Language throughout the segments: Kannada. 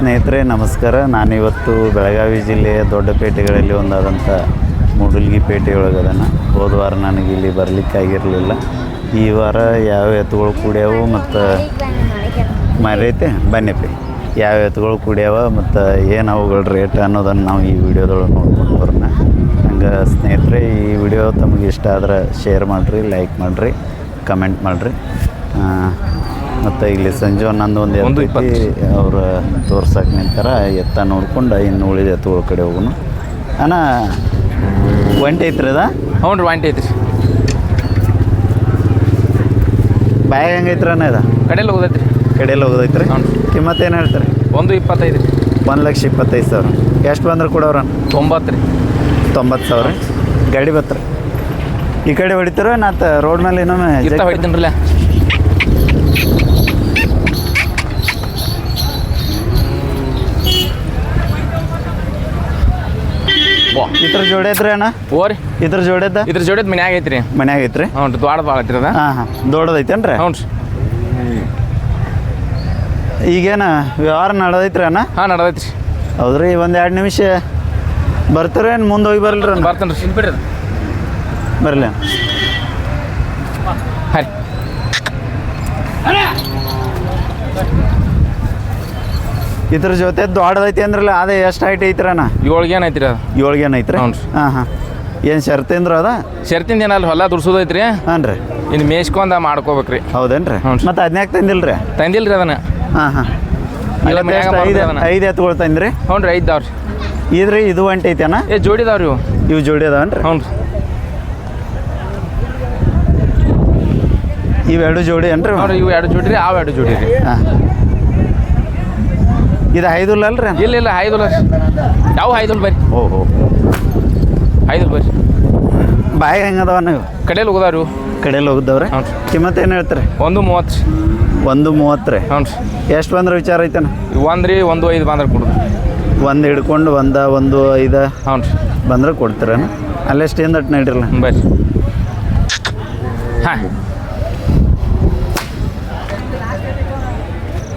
ಸ್ನೇಹಿತರೆ, ನಮಸ್ಕಾರ. ನಾನಿವತ್ತು ಬೆಳಗಾವಿ ಜಿಲ್ಲೆಯ ದೊಡ್ಡ ಪೇಟೆಗಳಲ್ಲಿ ಒಂದಾದಂಥ ಮೂಡಲ್ಗಿ ಪೇಟೆಯೊಳಗದನ. ಹೋದ ವಾರ ನನಗೆ ಇಲ್ಲಿ ಬರಲಿಕ್ಕಾಗಿರಲಿಲ್ಲ ಈ ವಾರ ಯಾವ ಎತ್ತುಗಳು ಕೂಡ್ಯಾವು ಮತ್ತು ಮರೈತೆ ಬನ್ನಿಪಿ ಯಾವ ಎತ್ತುಗಳು ಕೂಡ್ಯಾವ ಮತ್ತು ಏನು ಅವುಗಳ ರೇಟ್ ಅನ್ನೋದನ್ನು ನಾವು ಈ ವಿಡಿಯೋದೊಳಗೆ ನೋಡ್ಕೊಂಡು ಬರೋಣ. ಹಂಗೆ ಸ್ನೇಹಿತರೆ, ಈ ವಿಡಿಯೋ ತಮಗೆ ಇಷ್ಟ ಆದ್ರೆ ಶೇರ್ ಮಾಡಿರಿ, ಲೈಕ್ ಮಾಡಿರಿ, ಕಮೆಂಟ್ ಮಾಡಿರಿ. ಮತ್ತು ಇಲ್ಲಿ ಸಂಜೆ ಒಂದೊಂದು ಒಂದು ಒಂದು ಇಪ್ಪತ್ತು. ಅವ್ರು ತೋರ್ಸಕ್ಕೆ ನಿಂತಾರ ಎತ್ತ ನೋಡ್ಕೊಂಡು ಇನ್ನು ಉಳಿದ ಎತ್ತುಗಳ ಕಡೆ ಹೋಗೋಣ ಅಣ್ಣ ಒಂಟಿ ಐತ್ರಿ ಅದ? ಹ್ಞೂ ರೀ ಒಂಟಿ ಐತ್ರಿ. ಬ್ಯಾಗ್ ಹೆಂಗೈತ್ರ ಅಣ್ಣ ಇದು? ಕಡೆಯಲ್ಲಿ ಹೋಗೈತ್ರಿ ಕಡೆಯಲ್ಲಿ ಹೋಗೋದೈತ್ರಿ ಕಿಮ್ಮತ್ತು ಏನು ಹೇಳ್ತಾರೆ? ಒಂದು ಇಪ್ಪತ್ತೈದು ರೀ. ಒಂದು ಲಕ್ಷ ಇಪ್ಪತ್ತೈದು ಸಾವಿರ. ಎಷ್ಟು ಬಂದ್ರೆ ಕೊಡೋರ ತೊಂಬತ್ತು ರೀ. ತೊಂಬತ್ತು ಸಾವಿರ. ಗಾಡಿ ಬತ್ರಿ ಈ ಕಡೆ ಹೊಡಿತಾರ ನಾತ ರೋಡ್ ಮೇಲೆ ಇನ್ನೊಮ್ಮೆ ಹೊಡಿತೀನಿ ಇದ್ರ ಜೋಡಿದ್ರಿ ಅಣ್ಣ ಓರಿ ಇದ್ರ ಜೋಡಿದ ಇದ್ರ ಜೋಡಿದ ಮನ್ಯಾಗ ಐತ್ರಿ. ಮನ್ಯಾಗ ಐತ್ರಿ? ಹ್ಞೂ ರೀ ದ್ವಾಡ ಭಾಳ ಐತ್ರಿ ಅದ. ಹಾಂ ಹಾಂ. ದೊಡ್ಡದೈತೇನ್ರಿ ಹ್ಞೂ ರೀ. ಈಗೇನ ವ್ಯವಹಾರ ನಡೆದೈತ್ರಿ ಅಣ್ಣ? ಹಾಂ ನಡ್ದೈತ್ರಿ. ಹೌದ್ರಿ ಒಂದು ಎರಡು ನಿಮಿಷ ಬರ್ತೀರೇನು ಮುಂದೆ ಹೋಗಿ ಬರಲ್ರಿ ಅಣ್ಣ. ಬರ್ತೇನೆ ರೀ. ಬಿಡ್ರಿ ಬರಲಿ ಹಾಂ ಇದ್ರ ಜೊತೆ ದೊಡ್ಡದೈತಿ ಅಂದ್ರಲ್ಲ ಅದೇ ಎಷ್ಟು ಹೈಟ್ ಐತ್ರಣ್ಣ ಏಳ್ಗೆ ಏನೈತ್ರಿ ಅದು. ಏಳ್ಗೆ ಏನೈತ್ರಿ ಹ್ಞೂ ರೀ. ಹಾಂ ಹಾಂ. ಏನು ಶರ್ತೇಂದ್ರ ಅದ? ಶರ್ತಿಂದ ಏನಲ್ಲ ಹೊಲ ದುಡ್ಸೋದೈತ್ರಿ? ಹಾಂ ರೀ. ಇನ್ನು ಮೇಯ್ಸ್ಕೊಂಡ ಮಾಡ್ಕೋಬೇಕ್ರಿ. ರೀ ಹ್ಞೂ ರೀ. ಮತ್ತೆ ರೀ ತಂದಿಲ್ಲ ರೀ ಅದನ್ನು. ಹಾಂ ಹಾಂ. ಇಲ್ಲ ಮನ್ಯಾಗ ಐದು. ಐದು ಎತ್ತುಗಳು ತಂದ್ರಿ? ಹ್ಞೂ ರೀ ಐದಾವ್ರಿ ಇದ್ರಿ ಇದು ಒಂಟಿ ಐತೆನ? ಏ ಜೋಡಿದಾವ್ರಿ ಇವು. ಇವು ಜೋಡಿ ಅದಾವನ್ರಿ? ಹ್ಞೂ ರೀ. ಇವೆರಡು ಜೋಡಿ ಏನ್ರಿ ರೀ ಇವು ಎರಡು ಜೋಡಿ ರೀ ಅವು ಎರಡು ಜೋಡಿ ರೀ. ಹಾಂ. ಇದು ಐದುಲ್ಲ ಅಲ್ರಿ ಇಲ್ಲ ಇಲ್ಲ ಐದುಲ್ಲ ಯಾವ ಐದುಲ್ ಬರ್ರಿ? ಓಹೋ. ಐದುಲ್ ಬರ್ರಿ. ಬಾಯಿ ಹೆಂಗದವ ನೀವು ಕಡೆಯಲ್ಲಿ ಹೋಗದಾರು ಕಡೆಯಲ್ಲಿ ಹೋಗಿದ್ದವ್ರೆ ಕಿಮ್ಮತ್ತು ಏನು ಹೇಳ್ತಾರೆ? ಒಂದು ಮೂವತ್ತು ರೀ. ಒಂದು ಮೂವತ್ತು ರೀ? ಹ್ಞೂ ರೀ. ಎಷ್ಟು ಬಂದ್ರೆ ವಿಚಾರ ಐತನ ಒಂದು ರೀ ಒಂದು ಐದು ಬಂದ್ರೆ ಕೊಡೋದು. ಒಂದು ಹಿಡ್ಕೊಂಡು ಒಂದ ಒಂದು ಐದು ಹ್ಞೂ ರೀ. ಬಂದ್ರೆ ಕೊಡ್ತೀರೇನು ಅಲ್ಲೆಷ್ಟು ಏನು ದಟ್ ನಡಿರಲ್ಲ ಬರ್ರಿ. ಹಾಂ.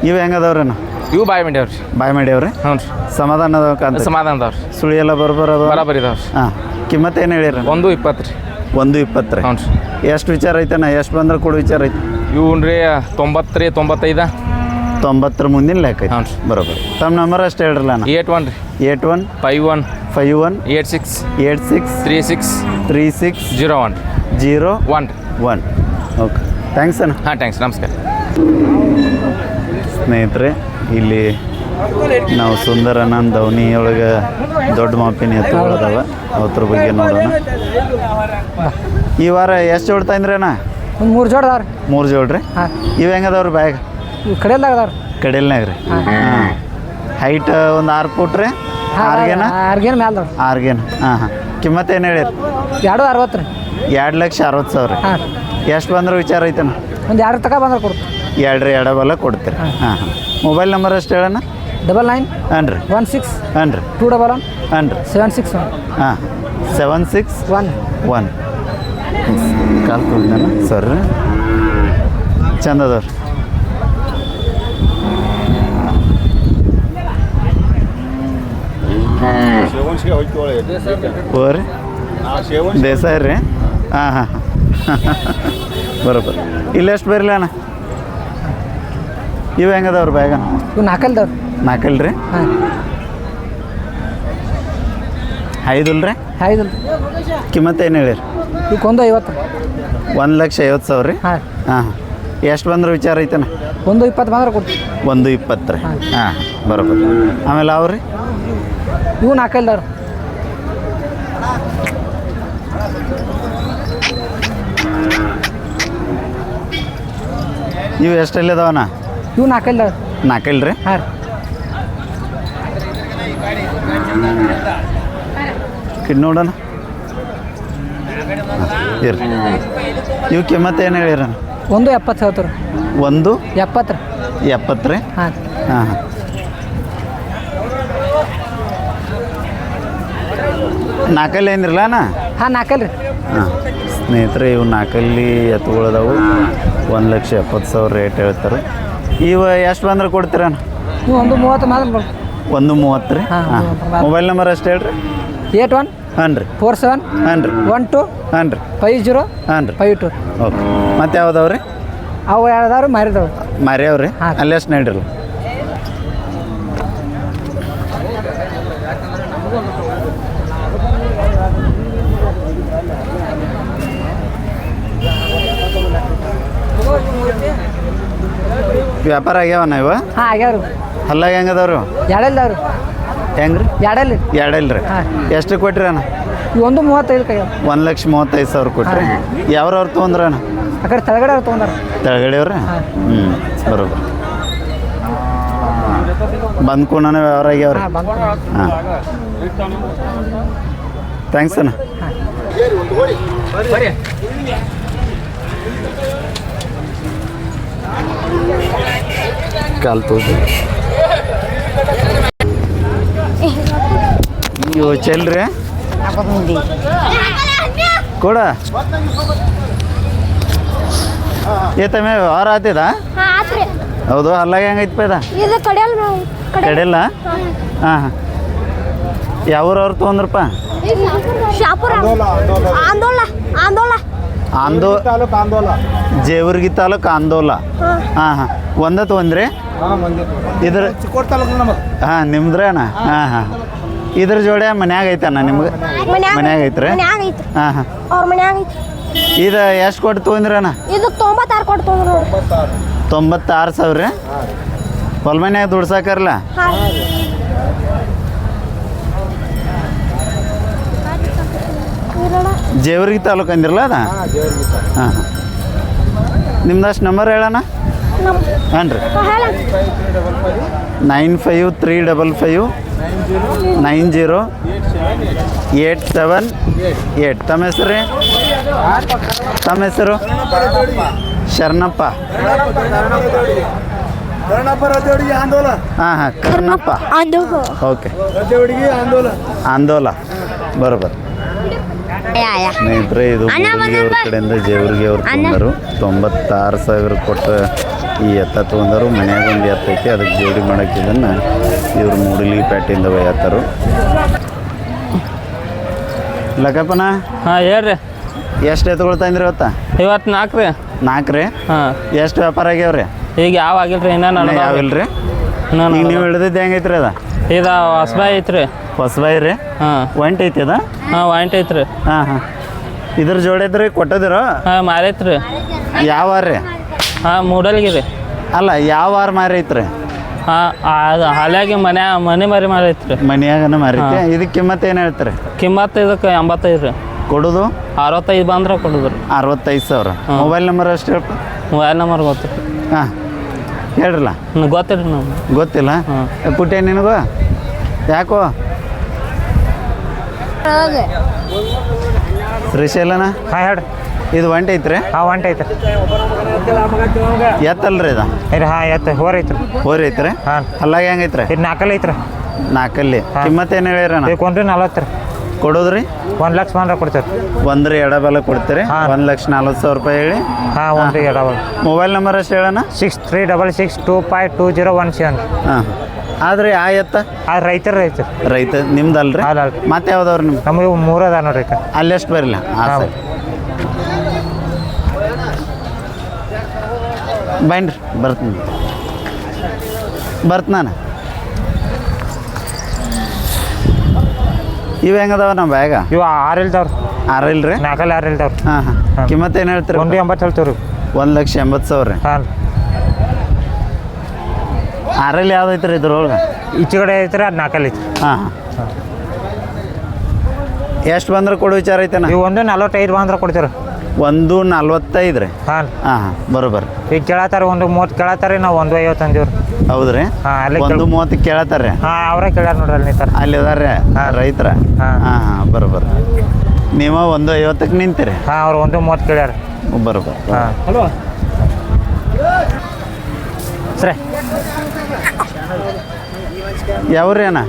ಇವು ಹೆಂಗದವ್ರೇನು ಇವು ಬಾಯಿ ಮಂಡ್ಯಾವ್ರಿ ಬಾಯಿ ಮಾಡ್ಯಾವ್ರಿ ಹ್ಞೂ ರೀ. ಸಮಾಧಾನ ಅದಾವ ಸಮಾಧಾನ ಅದಾವ್ರಿ ಸುಳಿ ಎಲ್ಲ ಬರ್ಬರ್ ಅದಾವ? ಬರಾಬರಿ ಇದಾವ್ರಿ ಹಾಂ. ಕಿಮ್ಮತ್ತು ಏನು ಹೇಳಿರಿ? ಒಂದು ಇಪ್ಪತ್ತು ರೀ. ಒಂದು ಇಪ್ಪತ್ತು ರೀ. ಹ್ಞೂ ರೀ. ಎಷ್ಟು ವಿಚಾರ ಐತನ ಎಷ್ಟು ಬಂದ್ರೆ ಕೊಡು ವಿಚಾರ ಐತಿ. ಇವು ರೀ ತೊಂಬತ್ತು ರೀ ತೊಂಬತ್ತೈದ. ತೊಂಬತ್ತರ ಮುಂದಿನ ಲೆಕ್ಕ ಹ್ಞೂ ರೀ. ಬರೋಬ್ಬರ. ತಮ್ಮ ನಂಬರ್ ಅಷ್ಟು ಹೇಳ್ರಲ್ಲ ನಾನು ಏಟ್ ಒನ್ ರೀ. Eight one? Five one. Five one? Eight six. Eight six? Three six. Three six? Zero one. Zero one. One. Okay. Thanks ಅಣ್ಣ. ಹಾಂ ಥ್ಯಾಂಕ್ಸ್. ನಮಸ್ಕಾರ. ಸ್ನೇಹಿತರೆ ಇಲ್ಲಿ ನಾವು ಸುಂದರ ದವ್ನಿ ಒಳಗೆ ದೊಡ್ಡ ಮಾಪಿನ ಎತ್ತುಗಳು ಅದಾವ ಅವ್ರ ಬಗ್ಗೆ ನೋಡೋಣ. ಈ ವಾರ ಎಷ್ಟು ಜೋಡ್ತಾ ಅಣ್ಣ? ಒಂದು ಮೂರು ಜೋಡ ಅದಾವ್ರಿ. ಮೂರು ಜೋಡ್ರಿ ಹಾಂ. ಇವು ಹೆಂಗದವ್ರಿ ಬ್ಯಾಗ್? ಕಡೆಯಲ್ದಾಗ ಅದಾವ್ರಿ. ಕಡೆಲ್ನಾಗ ರೀ? ಹಾಂ. ಹೈಟ್ ಒಂದು ಆರು ಫುಟ್ ರೀ? ಆರ್ಗೇನ? ಆರ್ಗೇನ ಮ್ಯಾಲ ಆರ್ಗೇನ. ಹಾಂ ಹಾಂ. ಕಿಮ್ಮತ್ತೇನು ಏನು ಹೇಳಿರಿ? ಎರಡು ಅರವತ್ತು ರೀ. ಎರಡು ಲಕ್ಷ ಅರವತ್ತು ಸಾವಿರ. ಎಷ್ಟು ಬಂದ್ರೆ ವಿಚಾರ ಐತನ ಒಂದು ಎರಡು ತಕ ಬಂದ್ರೆ ಕೊಡ್ತು ಎರಡು ರೀ ಎಡಬಲ್ಲ ಕೊಡ್ತೀರಿ. ಹಾಂ. ಹಾಂ ಮೊಬೈಲ್ ನಂಬರ್ ಅಷ್ಟು ಹೇಳೋಣ ಡಬಲ್ ನೈನ್ ಹಾಂ ರೀ ಒನ್ ಸಿಕ್ಸ್ ಹಾಂ ರೀ ಟೂ ಡಬಲ್ ಒನ್ ಹಾಂ ರೀ ಸೆವೆನ್ ಸಿಕ್ಸ್ ಒನ್ ಹಾಂ seven six one one call ತೊಗೊಂಡನ sir ಚಂದ ಅದಾವ್ರಿ ಹೋರಿ ದೇಸಾಯಿ ರೀ. ಹಾಂ ಹಾಂ ಹಾಂ. ಬರೋಬ್ಬರ. ಇಲ್ಲೆಷ್ಟು ಬರಲಿ ಅಣ್ಣ? ಇವು ಹೆಂಗದವ್ರಿ ಬ್ಯಾಗ ಇವು ನಾಲ್ಕಲ್ದವ್ರಿ. ನಾಲ್ಕಲ್ ರೀ ಹಾಂ ಐದುಲ್. ರೀ ಐದು ಕಿಮ್ಮತ್ತು ಏನು ಹೇಳಿರಿ? ಒಂದು ಐವತ್ತು. ಒಂದು ಲಕ್ಷ ಐವತ್ತು ಸಾವಿರ ರೀ ಹಾಂ ಹಾಂ. ಎಷ್ಟು ಬಂದ್ರೆ ವಿಚಾರ ಐತನ? ಒಂದು ಇಪ್ಪತ್ತು ಬಂದ್ರೆ ಕೊಡ್ತೀವಿ. ಒಂದು ಇಪ್ಪತ್ತು ರೀ ಹಾಂ. ಬರೋಬ್ಬರ. ಆಮೇಲೆ ಅವ್ರಿ? ಇವು ನಾಲ್ಕಲ್ದವ್ರು. ಇವು ಎಷ್ಟೆಲ್ಲ ಅದಾವಣ ಇವು ನಾಲ್ಕಲ್ ನಾಲ್ಕಲ್ ರೀ? ಹಾಂ ರೀ. ನೋಡೋಣ. ಇರ್ರಿ ಇವು ಕಿಮ್ಮತ್ತು ಏನು ಹೇಳಿರ ಒಂದು ಎಪ್ಪತ್ತು ಹೇಳ್ತಾರೆ ಒಂದು? ಎಪ್ಪತ್ತು ಎಪ್ಪತ್ತು ರೀ? ಹಾಂ ಹಾಂ ಹಾಂ. ನಾಲ್ಕಲ್ಲಿ ಏನಿರಲ್ಲ ಅಣ್ಣ? ಹಾಂ ನಾಲ್ಕಲ್ ರೀ. ಹಾಂ. ಸ್ನೇಹಿತರೆ ಇವು ನಾಲ್ಕಲ್ಲಿ ಎತ್ತುಗಳದಾವು. ಒಂದು ಲಕ್ಷ ಎಪ್ಪತ್ತು ಸಾವಿರ ರೇಟ್ ಹೇಳ್ತಾರೆ. ಇವು ಎಷ್ಟು ಬಂದ್ರೆ ಕೊಡ್ತೀರ ಒಂದು ಮೂವತ್ತು ಮಾತ್ರ ಒಂದು ಮೂವತ್ತು ರೀ? ಹಾ, ಮೊಬೈಲ್ ನಂಬರ್ ಅಷ್ಟು ಹೇಳ್ರಿ? Eight one? ಹಾಂ ರೀ. Four seven? ಹಾಂ ರೀ. One two? ಹಾಂ ರೀ. Five zero? ಹಾಂ ರೀ. Five two? ಓಕೆ. ಮತ್ತೆ ಯಾವ್ದಾವ ರೀ ಅವು ಯಾವ್ದಾದ್ರು ಮರಿದವ್ರು ಮಾರ್ಯಾವ್ರಿ ಹಾಂ. ಅಲ್ಲಿ ಎಷ್ಟು ನಡ್ರಲ್ಲ ವ್ಯಾಪಾರ ಆಗ್ಯಾವನ ಇವ? ಹಾಂ ಆಗ್ಯಾವ್ರಿ. ಹಲ್ಲಾಗ ಹೆಂಗದವ್ರು ಎಡಲ್ದವ್ರು ಹೆಂಗ್ರಿ? ಎಡಲ್ ರೀ ಹಾಂ. ಎಷ್ಟು ಕೊಟ್ರಿ ಅಣ್ಣ? ಒಂದು ಮೂವತ್ತೈದು ಕೈ ಒಂದು ಲಕ್ಷ ಮೂವತ್ತೈದು ಸಾವಿರ ಕೊಟ್ರಿ. ಯಾವ್ರವ್ರು ತೊಗೊಂಡ್ರಣ್ಣ ಆ ಕಡೆ ತೆಳಗಡೆ ಅವ್ರು ತೊಗೊಂಡಾರ. ತೆಳಗಡೆಯವ್ರ? ಹಾಂ. ಹ್ಞೂ ಬರೋಬ್ರ ಬಂದ್ ಕೂಡನ ವ್ಯವಹಾರ ಆಗ್ಯಾವ್ರಿ. ಹಾಂ ಹಾಂ. ಥ್ಯಾಂಕ್ಸ್ ಅಣ್ಣ. ಕಾಲ್ ಅಯ್ಯೋ ಚೆಲ್ರಿ ಕೊಡ ಏ ವ್ಯವಹಾರ ಆತಿದ ಹಾ ಆತ್ರಿ ಹೌದು, ಅಲ್ಲಾಗ ಹೆಂಗೈತಿ ಪೈದ? ಕಡೆಯಲ್ಲ? ಹಾಂ ಹಾಂ. ತೊಗೊಂಡ್ರಪ್ಪ ಶಾಪುರ ಆಂದೋಲ ಆಂದೋಲ ಆಂದೋ ಜೇವರ್ಗಿ ತಾಲೂಕು ಆಂದೋಲ. ಹಾಂ ಹಾಂ. ಒಂದ ತೊಗೊಂಡ್ರಿ? ಇದ್ರ ಹಾಂ ನಿಮ್ದ್ರೇನ ಹಾಂ. ಹಾಂ ಇದ್ರ ಜೋಡಿ ಮನ್ಯಾಗ ಐತಣ್ಣ ನಿಮ್ಗೆ? ಮನ್ಯಾಗ ಐತ್ರಿ? ಹಾಂ ಹಾಂ. ಅವ್ರ ಮನ್ಯಾಗ ಇದು ಎಷ್ಟು ಕೊಟ್ಟು ತೊಗೊಂಡ್ರಣ್ಣ ಇದು ತೊಂಬತ್ತಾರು ಕೊಟ್ಟು ತೊಗೊಂಡ್ರು ನೋಡ್ರಿ ತೊಂಬತ್ತಾರು ಸಾವಿರ? ಹೊಲ ಮನ್ಯಾಗ ದುಡ್ಸಾಕರ್ಲ? ಜೇವರ್ಗಿ ತಾಲೂಕು ಅಂದಿರಲ್ಲ ಅದ? ಹಾಂ ಹಾಂ. ನಿಮ್ದಷ್ಟು ನಂಬರ್ ಹೇಳಣ್ಣ? ಹಾಂ ರೀ nine five three double five nine zero eight seven eight. ತಮ್ಮ ಹೆಸರು ರೀ ತಮ್ಮ ಹೆಸರು? ಶರಣಪ್ಪ. ಹಾಂ ಹಾಂ ಕರ್ಣಪ್ಪ ಓಕೆ. ಆಂದೋಲ. ಬರೋಬರ್. ಸ್ನೇಹಿತರೆ ಇದು ಅವ್ರ ಕಡೆಯಿಂದ ಜೇವರ್ಗಿ ಅವ್ರು ತಂದರು ತೊಂಬತ್ತಾರು ಸಾವಿರ ಕೊಟ್ಟು ಈ ಎತ್ತ ತೊಗೊಂಡರು. ಮನ್ಯಾಗ ಒಂದು ಎತ್ತೈತಿ ಅದಕ್ಕೆ ಜೋಡಿ ಮಾಡಕ್ಕೆ ಇದನ್ನು ಇವರು ಮೂಡಲಿ ಪೇಟೆಯಿಂದ ಒಯ್ಯತ್ತಾರು ಲಕ್ಕಪ್ಪನ ಹಾಂ ಹೇಳ್ರಿ. ಎಷ್ಟು ಎತ್ತುಗಳು ಇದ್ರಿ ಇವತ್ತ? ಇವತ್ತು ನಾಲ್ಕು ರೀ. ನಾಲ್ಕು ರೀ? ಹಾಂ. ಎಷ್ಟು ವ್ಯಾಪಾರ ಆಗ್ಯಾವ್ರಿ? ಈಗ ಯಾವ ಆಗಿಲ್ಲ ರೀ ಇನ್ನೂ ಇನ್ನ ಯಾವಿಲ್ಲ ರೀ ಇನ್ನೂ ಈಗ ನೀವು ಹಿಡಿದಿದ್ದು ಹೆಂಗೈತ್ರಿ ಅದ? ಇದು ಹೊಸಬಾಯಿ ಐತ್ರಿ. ಹೊಸಬಾಯಿ ರೀ? ಹಾಂ. ಒಂಟ್ ಐತಿ ಅದ? ಹಾಂ ವಾಂಟ್ ಐತ್ರಿ. ಹಾಂ ಹಾಂ. ಇದ್ರ ಜೋಡಿ ಐತ್ರಿ ಕೊಟ್ಟದಿರೋ? ಹಾಂ ಮಾರೈತ್ರಿ. ಯಾವ ವಾರ ರೀ? ಹಾಂ ಮೂಡಲ್ಗಿರಿ. ಅಲ್ಲ ಯಾವ ವಾರ ಮಾರಿ ಐತ್ರಿ? ಹಾಂ ಅದು ಹಾಲಾಗಿ ಮನೆ ಮನೆ ಮರಿ ಮಾರೈತ್ರಿ. ಮನ್ಯಾಗನ ಮಾರೈತಿ. ಇದಕ್ಕೆ ಕಿಮ್ಮತ್ತು ಏನು ಹೇಳ್ತಾರೆ? ಕಿಮ್ಮತ್ತು ಇದಕ್ಕೆ ಎಂಬತ್ತೈದು ರೀ. ಕೊಡೋದು? ಅರವತ್ತೈದು ಬಂದ್ರೆ ಕೊಡುದು ರೀ. ಅರವತ್ತೈದು ಸಾವಿರ. ಮೊಬೈಲ್ ನಂಬರ್ ಅಷ್ಟು ಮೊಬೈಲ್ ನಂಬರ್ ಗೊತ್ತು ಹಾಂ. ಹೇಳ್ರಲ್ಲ? ಗೊತ್ತಿಲ್ಲ ನಮ್ಗೆ. ಗೊತ್ತಿಲ್ಲ? ಹಾಂ. ಪುಟ್ಟೆ ನಿನಗೂ? ಯಾಕೋ? ಶ್ರೀಶೈಲನ ಹಾಂ ಹೇಳಿ. ಇದು ಒಂಟಿ ಐತ್ರಿ? ಹಾಂ ಒಂಟ ಐತ್ರಿ ಎತ್ತಲ್ರಿ ಇದು? ಇದು ಹಾಂ ಎತ್ತ ಹೋರ್ ಐತ್ರಿ. ಹೋರ್ ಐತ್ರಿ? ಹಾಂ. ಅಲ್ಲಾಗ ಹೆಂಗೈತ್ರಿ ಇದು ನಾಲ್ಕಲ್ಲಿ ಐತ್ರಿ. ನಾಲ್ಕಲ್ಲಿ. ಕಿಮ್ಮತ್ತೇನು ಹೇಳಿರಣ ಒಂದು ನಲ್ವತ್ತು ರೀ ಕೊಡೋದ್ರಿ? ಒಂದು ಲಕ್ಷ ಮಾತ್ರ ಕೊಡ್ತೀರಿ ಒಂದ್ರಿ ಎಡಬಲ ಕೊಡ್ತೀರಿ. ಒಂದು ಲಕ್ಷ ನಲ್ವತ್ತು ಸಾವಿರ ರೂಪಾಯಿ ಹೇಳಿ? ಹಾಂ ಒಂದು ಎಡಬಲ ಮೊಬೈಲ್ ನಂಬರ್ ಅಷ್ಟು ಹೇಳೋಣ six three double six two five two zero one seven. ಹಾಂ. ಆದ್ರೆ ಆ ಎತ್ತ? ಆ ರೈತರು ರೈತರು. ರೈತ ನಿಮ್ದಲ್ರಿ? ಅಲ್ಲ, ಅಲ್ಲ. ಮತ್ತೆ ಯಾವ್ದವ್ರಿ ನಿಮ್ ನಮಗೆ ಮೂರು ಅದ ನೋಡ್ರಿ ಅಲ್ಲಿ ಎಷ್ಟು ಬರಲಿಲ್ಲ ಹಾಂ. ಬನ್ರಿ ಬರ್ತೀನಿ. ಬರ್ತ ನಾನು. ಇವು ಹೆಂಗದಾವ ನಮ್ಮ ಬ್ಯಾಗ? ಇವು ಆರು ಇಲ್ದವ್ರು ಆರ ಇಲ್ರಿ ನಾಲ್ಕಲ್ಲಿ ಆರು ಇಲ್ದವ್ರು ಹಾಂ ಹಾಂ. ಕಿಮ್ಮತ್ತು ಏನು ಹೇಳ್ತೀರಿ ಒಂದು ಎಂಬತ್ತು ಹೇಳ್ತೀವಿ ರೀ ಒಂದು ಲಕ್ಷ ಎಂಬತ್ತು ಸಾವಿರ. ಹಾಂ ಆರಲ್ಲಿ ಯಾವ್ದು ಐತ್ರಿ ಇದ್ರೊಳಗೆ? ಈಚೆ ಕಡೆ ಐತ್ರಿ ಅದು ನಾಲ್ಕಲ್ಲಿ ಐತ್ರಿ. ಹಾಂ. ಹಾಂ ಎಷ್ಟು ಬಂದ್ರೆ ಕೊಡು ವಿಚಾರ ಐತೆನ? ಇವು ಒಂದು ನಲ್ವತ್ತೈದು ಬಂದ್ರೆ ಕೊಡ್ತೀರ ಒಂದು ನಲ್ವತ್ತೈದು ರೀ. ಹಾಂ. ಹಾಂ ಹಾಂ ಬರೋಬ್ಬರ ಈಗ ಕೇಳತ್ತಾರ ಒಂದು ಮೂವತ್ತು ಕೇಳತ್ತಾರ ನಾವು ಒಂದು ಐವತ್ತು ಅಂದೀವಿ ರೀ ಹೌದ್ರಿ? ಹಾಂ ಅಲ್ಲಿ ಒಂದು ಮೂವತ್ತು ಮೂವತ್ತು ಕೇಳತ್ತಾರ್ರಿ ಹಾಂ ಅವರೇ ಕೇಳ್ಯಾರ ನೋಡ್ರಿ ಅಲ್ಲಿ ನಿಂತಾರ. ಅಲ್ಲಿ ಅದಾರ ಹಾಂ. ರೈತರ? ಹಾಂ. ಹಾಂ ಹಾಂ ಬರೋಬ್ಬರ ನೀವು ಒಂದು ಐವತ್ತಕ್ಕೆ ನಿಂತೀರಿ? ಹಾಂ ಅವ್ರು ಒಂದು ಮೂವತ್ತು ಕೇಳ್ಯಾರ. ಬರೋಬ್ಬರ ಹಾಂ. ಹಲೋ ಸರಿ ಯಾವ್ರಿ ಅಣ್ಣ?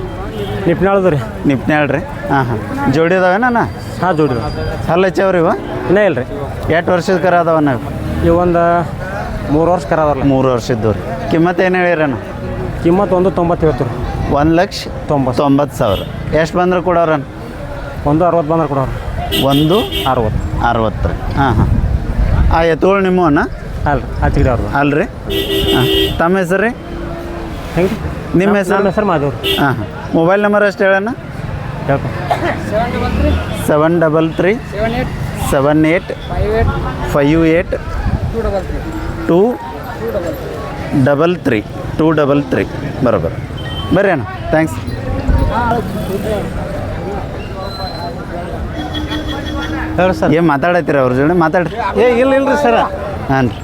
ನಿಪ್ನಾಳ್ದು ರೀ. ನಿಪ್ನಾಳ್ ರೀ. ಹಾಂ ಹಾಂ. ಜೋಡಿ ಅದಾವೇನ ಹಾಂ ಜೋಡಿ ಅಲ್ಲ ಹಚ್ಚವ್ರಿ ಇವ? ಇನ್ನೇ ಇಲ್ಲ ರೀ. ಎಷ್ಟು ವರ್ಷದ ಕರ ಅದಾವ ಇವು? ಒಂದು ಮೂರು ವರ್ಷ ಕರದಲ್ಲ ಮೂರು ವರ್ಷದ್ದು ರೀ. ಕಿಮ್ಮತ್ತು ಏನು ಹೇಳಿರಣ್ಣ ಕಿಮ್ಮತ್ತು ಒಂದು ತೊಂಬತ್ತು ರೀ ಒಂದು ಲಕ್ಷ ತೊಂಬತ್ತು. ತೊಂಬತ್ತು ಸಾವಿರ. ಎಷ್ಟು ಬಂದ್ರೆ ಕೊಡೋರ ಒಂದು ಅರವತ್ತು ಬಂದ್ರೆ ಕೊಡೋರು. ಒಂದು ಅರವತ್ತು. ಅರವತ್ತು ರೀ. ಹಾಂ ಹಾಂ. ಆ ಎತ್ತುಗಳು ನಿಮ್ಮ ಅಲ್ಲ ರೀ ಹಚ್ಚಿಗೆ ಅವ್ರದ್ದು ಅಲ್ರಿ. ತಮ್ಮ ಹೆಸರು ರೀ? ಹೆಂಗೆ? ನಿಮ್ಮ ಹೆಸರು? ಹೆಸರು ಮಾದೇವ್ರು ಹಾಂ ಹಾಂ. ಮೊಬೈಲ್ ನಂಬರ್ ಅಷ್ಟು ಹೇಳೋಣ seven double three seven eight five eight two double three two double three. ಬರೋಬ್ಬರ ಬರ್ರಿ ಅಣ್ಣ. ಥ್ಯಾಂಕ್ಸ್ ಹೇಳಿ ಸರ್. ಏನು ಮಾತಾಡತ್ತೀರ ಅವ್ರ ಜೊತೆ ಮಾತಾಡ್ರಿ. ಏ ಇಲ್ಲ ಇಲ್ಲ ರೀ ಸರ. ಹಾಂ ರೀ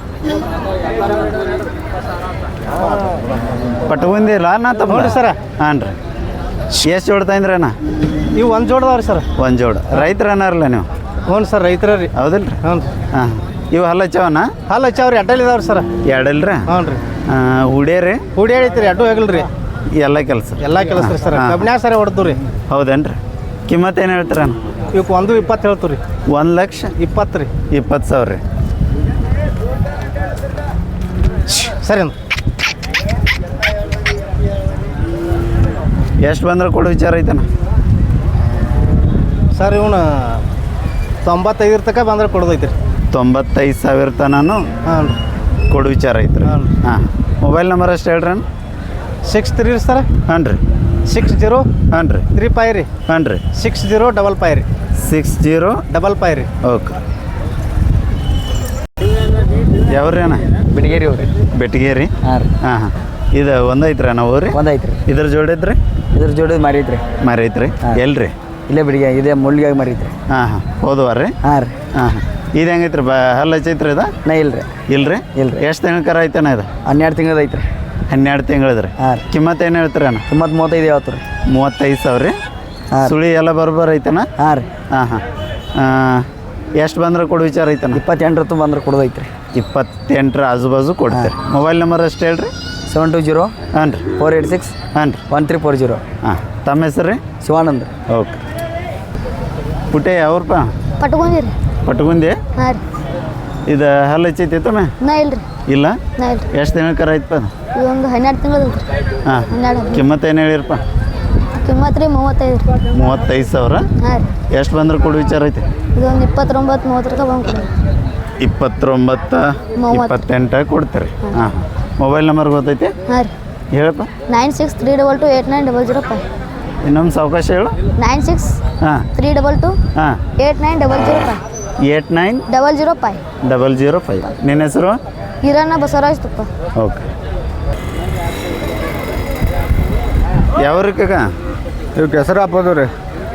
ಪಟ್ಕೊಂಡಿಲ್ಲ ನಾ ತಮ್ಮ ನೋಡ್ರಿ ಸರ. ಹಾಂ ರೀ. ಎಷ್ಟು ಜೋಡ್ ತಂದ್ರಣ್ಣ ಇವು ಒಂದು ಜೋಡದವ್ರಿ ಸರ್. ಒಂದು ಜೋಡ. ರೈತರ ಅನ್ನಾರಲ್ಲ ನೀವು? ಹ್ಞೂ ಸರ್ ರೈತರ ರೀ. ಹೌದಿಲ್ಲ ರೀ? ಹ್ಞೂ ರೀ. ಹಾಂ. ಇವು ಹಲ್ಲ ಹಚ್ಚವನ ಹಲ್ಲ ಹಚ್ಚವ್ರಿ ಅಡ್ಡಲ್ ಇದಾವ್ರಿ ಸರ್. ಎರಡಲ್ಲ ರೀ? ಹ್ಞೂ ರೀ. ಹುಡಿಯರಿ ಹುಡಿ ಐತ್ರಿ ಅಡ್ಡು ರೀ. ಎಲ್ಲ ಕೆಲಸ. ಎಲ್ಲ ಕೆಲಸ ರೀ ಸರ್. ಕಬ್ನ್ಯಾಗ ಸರಿ ಹೊಡೆದು ರೀ. ಹೌದೇನು ರೀ? ಕಿಮ್ಮತ್ತು ಏನು ಹೇಳ್ತೀರ ಇವಕ್ಕೆ ಒಂದು ಇಪ್ಪತ್ತು ಹೇಳ್ತೀವಿ ರೀ. ಒಂದು ಲಕ್ಷ? ಇಪ್ಪತ್ತು ರೀ. ಇಪ್ಪತ್ತು ಸಾವಿರ ರೀ. ಸರಿ ಅಂತ ಎಷ್ಟು ಬಂದ್ರೆ ಕೊಡು ವಿಚಾರ ಐತನ ಸರ್ ಇವನು ತೊಂಬತ್ತೈದರ ತನಕ ಬಂದ್ರೆ ಕೊಡೋದೈತೆ. ರೀ ತೊಂಬತ್ತೈದು ಸಾವಿರ ತನೂ ಹಾಂ. ಕೊಡೋ ಕೊಡು ವಿಚಾರ ಐತ್ರಿ. ಹಾಂ. ಹಾಂ. ಮೊಬೈಲ್ ನಂಬರ್ ಅಷ್ಟು ಹೇಳ್ರಿ ಅಣ್ಣ. Six three sir? ಹಾಂ ರೀ. ಸಿಕ್ಸ್ ಜೀರೋ ಹಾಂ ರೀ. ತ್ರೀ ಫೈ ರೀ. ಹಾಂ ರೀ. ಸಿಕ್ಸ್ ಜೀರೋ ಡಬಲ್ ಫೈ ರೀ. ಸಿಕ್ಸ್ ಜೀರೋ ಡಬಲ್ ಫೈ ರೀ. ಓಕೆ. ಯಾವ್ರಿ ಅಣ್ಣ? ಬಿಡಿಗೇರಿ ಅವ್ರಿ. ಬೆಟಗೇರಿ? ಹಾಂ ರೀ. ಹಾಂ ಹಾಂ. ಇದು ಒಂದೈತ್ರಿ ಅಣ್ಣ ಊರಿ? ಒಂದೈತ್ರಿ. ಇದ್ರ ಇದ್ರ ಜೋಡಿದ್ರಿ ಇದ್ರ ಜೋಡಿ ಮರಿ ಐತ್ರಿ. ಮರಿ ಐತ್ರಿ. ಎಲ್ರಿ? ಇಲ್ಲೇ ಬಿಡಿಗೆ ಇದೇ ಮುಳ್ಳಿಗೆ ಮಾರಿ ಐತ್ರಿ. ಹಾಂ ಹಾಂ. ಹೋದವಾರ? ರೀ ಹಾಂ ರೀ. ಹಾಂ ಹಾಂ. ಇದು ಹೆಂಗೈತ್ರಿ ಬ ಹಲ್ಲು ಹಚ್ಚೈತ್ರಿ ಇದು? ನಾ ಇಲ್ರಿ. ಇಲ್ರಿ? ಇಲ್ರಿ. ಎಷ್ಟು ತಿಂಗಳ ಕರ ಐತನ ಇದು? ಹನ್ನೆರಡು ತಿಂಗಳದ ಐತ್ರಿ. ಹನ್ನೆರಡು ತಿಂಗಳದ್ರಿ ಹಾಂ ರೀ. ಕಿಮ್ಮತ್ತು ಏನು ಹೇಳ್ತೀರಿ ಅಣ್ಣ? ಕಿಮ್ಮತ್ತು ಮೂವತ್ತೈದು ಯಾವತ್ತು ರೀ ಮೂವತ್ತೈದು ಸಾವಿರ? ರೀ. ಸುಳಿ ಎಲ್ಲ ಬರೋಬ್ಬರ ಐತನ ಹಾಂ ರೀ. ಹಾಂ ಹಾಂ. ಎಷ್ಟು ಬಂದ್ರೆ ಕೊಡು ವಿಚಾರ ಐತನ ಇಪ್ಪತ್ತೆಂಟು ಬಂದ್ರೆ ಕೊಡೋದೈತ್ರಿ. ಇಪ್ಪತ್ತೆಂಟರ ಆಜುಬಾಜು ಕೊಡ್ತೀರಿ. ಮೊಬೈಲ್ ನಂಬರ್ ಅಷ್ಟು ಹೇಳ್ರಿ? ಸೆವೆನ್ ಟು ಜೀರೋ ಹಾಂ ರೀ. ಫೋರ್ ಏಯ್ಟ್ ಸಿಕ್ಸ್ ಹಾಂ ರೀ. ಒನ್ ತ್ರೀ ಫೋರ್ ಜೀರೋ ಹಾಂ. ತಮ್ಮ ಹೆಸರು ರೀ? ಶಿವಾನಂದ್ ಓಕೆ. ಪುಟ್ಟೆ ಯಾವ್ರಪ್ಪ? ಪಟ್ಕೊಂಡಿರಿ ಪಟ್ಗುಂದಿ? ಹಾಂ ರೀ. ಇದು ಹಲ್ಲು ಹೆಚ್ಚೈತಿ ತಮ್ಮ? ನಾ ಇಲ್ರಿ. ಇಲ್ಲ? ನಾ ಇಲ್ಲ ಎಷ್ಟು ದಿನಕ್ಕೆ ಕರ ಐತಪ್ಪ ಅದು? ಇದೊಂದು ಹನ್ನೆರಡು ತಿಂಗಳು ಹಾಂ. ಹನ್ನೆರಡು ಕಿಮ್ಮತ್ತು ಏನು ಹೇಳಿರಪ್ಪ? ಕಿಮ್ಮತ್ತು ರೀ ಮೂವತ್ತೈದು ರೀ. ಮೂವತ್ತೈದು ಸಾವಿರ? ಹಾಂ ರೀ. ಎಷ್ಟು ಬಂದ್ರೆ ಕೊಡು ವಿಚಾರ ಐತಿ. ಇದೊಂದು ಇಪ್ಪತ್ತೊಂಬತ್ತು ಮೂವತ್ತು ರೂಪಾಯಿ ಬಂದು ಕೊಡಿ ಇಪ್ಪತ್ತೊಂಬತ್ತು ಇಪ್ಪತ್ತೆಂಟ ಕೊಡ್ತಾರೆ. ಹಾಂ. ಮೊಬೈಲ್ ನಂಬರ್ ಗೊತ್ತೈತಿ? ಹಾಂ ರೀ. ಹೇಳಪ್ಪ. Nine six three double two eight nine double zero five. ಇನ್ನೊಂದು ಸಾವಕಾಶ ಹೇಳು. ನೈನ್ ಸಿಕ್ಸ್ ಹಾಂ. ತ್ರೀ ಡಬಲ್ ಟು ಹಾಂ. Eight nine double zero five. Eight nine double zero five. Double zero five. ನಿನ್ನ ಹೆಸರು? ಹಿರಣ್ಣ ಬಸವರಾಜ್ ತುಪ್ಪ. ಓಕೆ. ಯಾವ ಕಾಕ? ಇವು ಕೆಸರು ಹಾಪದ್ರಿ ರೀ.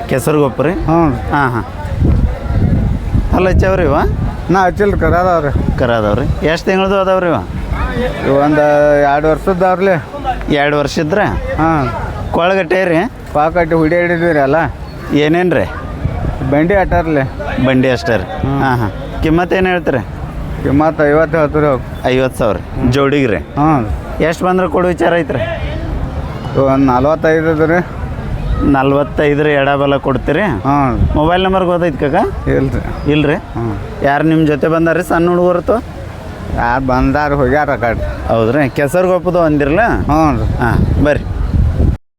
ಕೆಸರುಗೊಪ್ಪ ರೀ? ಹ್ಞೂ ಹಾಂ ಹಾಂ. ಅಲ್ಲ ಹಚ್ಚವ್ರಿ ಇವ? ನಾ ಹಚ್ಚಿಲ್ಲ ಕರ ಅದಾವ್ರಿ ಕರ ಅದಾವ್ರಿ ಎಷ್ಟು ತಿಂಗಳದು ಅದಾವ್ರಿ ಇವ? ಒಂದು ಎರಡು ವರ್ಷದವ್ರಿ ಎರಡು ವರ್ಷ ಇದ್ರೆ? ಹಾಂ. ಕೊಳಗಟ್ಟೆ ರೀ? ಪಾಕಟ್ಟೆ ಹುಡಿ ಹಿಡಿದ್ವಿ ರೀ ಅಲ್ಲ ಏನೇನು ರೀ? ಬಂಡಿ ಆಟಾರ್ಲಿ ಬಂಡಿ ಅಷ್ಟೇ ರೀ. ಹಾಂ ಹಾಂ. ಕಿಮ್ಮತ್ತು ಏನು ಹೇಳ್ತೀರಿ? ಕಿಮ್ಮತ್ತು ಐವತ್ತು ಹೇಳ್ತೀರಿ ಅವ್ಕೆ ಐವತ್ತು ಸಾವಿರ. ಜೋಡಿಗೆ ರೀ ಹ್ಞೂ ಎಷ್ಟು ಬಂದ್ರೆ ಕೊಡು ವಿಚಾರ ಐತ್ರಿ. ಒಂದು ನಲ್ವತ್ತೈದು ರೀ. ನಲ್ವತ್ತೈದರ ಎಡಬಲ ಕೊಡ್ತೀರಿ? ಹ್ಞೂ ಮೊಬೈಲ್ ನಂಬರ್ ಗೊತ್ತೈತಿ ಕಾಕ? ಇಲ್ರಿ. ರೀ ಇಲ್ರಿ ಯಾರು ನಿಮ್ಮ ಜೊತೆ ಬಂದಾರಿ ಸಣ್ಣ ಹುಡುಗರು ಹುಡುಗರ್ತು ಯಾರು ಬಂದಾರ ಹೋಗ್ಯಾರ ಕಡೆ. ಹೌದ್ರಿ? ಕೆಸರ್ಗೊಪ್ಪದು ಅಂದಿರಲ್ಲ ಹ್ಞೂ ರೀ. ಹಾಂ ಬರ್ರಿ.